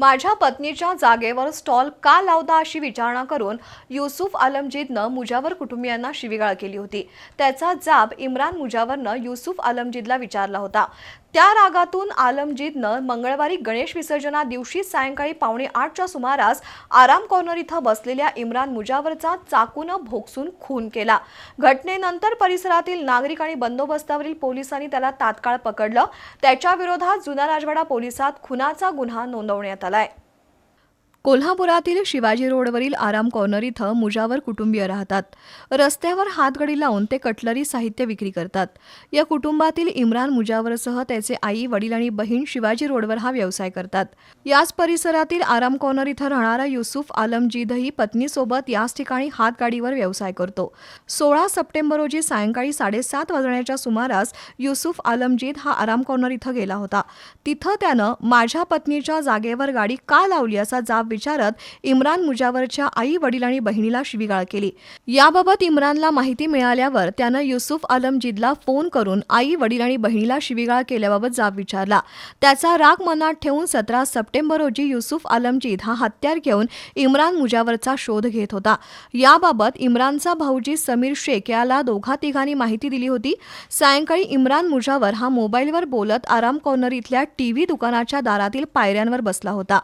माझ्या पत्नीच्या जागेवर स्टॉल का लावता अशी विचारणा करून युसुफ आलमजीदनं मुजावर कुटुंबियांना शिवीगाळ केली होती. त्याचा जाब इम्रान मुजावरनं युसुफ आलमजीदला विचारला होता. त्या रागातून आलमजीदनं मंगळवारी गणेश विसर्जना दिवशी सायंकाळी पावणे आठच्या सुमारास आराम कॉर्नर इथं बसलेल्या इम्रान मुजावरचा चाकूनं भोगसून खून केला. घटनेनंतर परिसरातील नागरिक आणि बंदोबस्तावरील पोलिसांनी त्याला तात्काळ पकडलं. त्याच्या विरोधात जुना राजवाडा पोलिसात खुनाचा गुन्हा नोंदवण्यात lại. कोल्हापुरातील शिवाजी रोडवरील आराम कॉर्नर इथं मुजावर कुटुंबीय राहतात. रस्त्यावर हातगडी लावून ते कटलरी साहित्य विक्री करतात. या कुटुंबातील इम्रान मुजावरसह त्याचे आई वडील आणि बहीण शिवाजी रोडवर हा व्यवसाय करतात. याच परिसरातील आराम कॉर्नर इथं राहणारा युसुफ आलमजीदही पत्नीसोबत याच ठिकाणी हातगाडीवर व्यवसाय करतो. सोळा सप्टेंबर रोजी सायंकाळी साडेसात वाजण्याच्या सुमारास युसुफ आलमजीद हा आराम कॉर्नर इथं गेला होता. तिथं त्यानं माझ्या पत्नीच्या जागेवर गाडी का लावली असा जाब विचारत इम्रान मुजावरच्या आई वडील आणि बहिणीला शिवीगाळ केली. याबाबत इम्रानला माहिती मिळाल्यावर त्यानं युसुफ आलमजीदला फोन करून आई वडील आणि बहिणीला शिवीगाळ केल्याबाबत जाब विचारला. त्याचा राग मनात ठेवून सतरा सप्टेंबर रोजी युसुफ आलमजीद हा हत्यार घेऊन इम्रान मुजावरचा शोध घेत होता. याबाबत इम्रानचा भाऊजी समीर शेख याला दोघा तिघांनी माहिती दिली होती. सायंकाळी इम्रान मुजावर हा मोबाईलवर बोलत आराम कॉर्नर इथल्या टीव्ही दुकानाच्या दारातील पायऱ्यांवर बसला होता.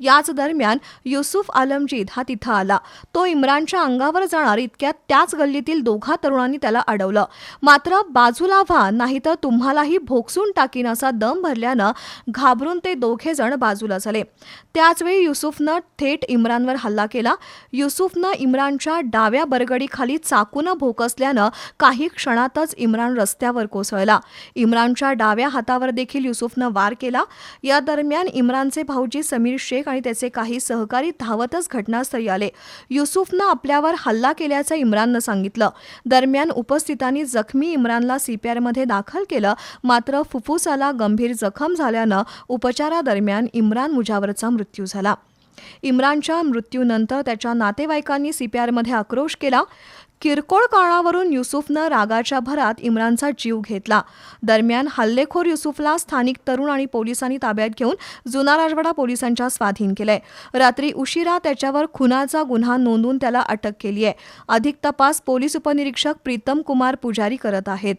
याच दरम्यान युसुफ आलमजीद हा तिथं आला. तो इम्रानच्या अंगावर जाणार इतक्यात त्याच गल्लीतील दोघा तरुणांनी त्याला अडवलं. मात्र बाजूला व्हा नाहीतर तुम्हालाही भोगसून टाकीन असा दम भरल्यानं घाबरून ते दोघे जण बाजूला झाले. त्याचवेळी युसुफनं थेट इम्रानवर हल्ला केला. युसुफनं इम्रानच्या डाव्या बरगडीखाली चाकूनं भोकसल्यानं काही क्षणातच इम्रान रस्त्यावर कोसळला. इम्रानच्या डाव्या हातावर देखील युसुफनं वार केला. या दरम्यान इम्रानचे भाऊजी समीर शेख आणि त्याचे काही सहकारी धावतच घटनास्थळी आले. युसुफनं आपल्यावर हल्ला केल्याचं इम्राननं सांगितलं. दरम्यान उपस्थितांनी जखमी इम्रानला सीपीआरमध्ये दाखल केलं. मात्र फुफ्फुसाला गंभीर जखम झाल्यानं उपचारादरम्यान इम्रान मुजावरचा मृत्यू झाला. इम्रानच्या मृत्यूनंतर त्याच्या नातेवाईकांनी सीपीआरमध्ये आक्रोश केला. किरकोळ कारणावरून युसुफनं रागाच्या भरात इम्रानचा जीव घेतला. दरम्यान हल्लेखोर युसुफला स्थानिक तरुण आणि पोलिसांनी ताब्यात घेऊन जुना राजवाडा पोलिसांच्या स्वाधीन केलंय. रात्री उशिरा त्याच्यावर खुनाचा गुन्हा नोंदवून त्याला अटक केली आहे अधिक तपास पोलीस उपनिरीक्षक प्रीतम कुमार पुजारी करत आहेत.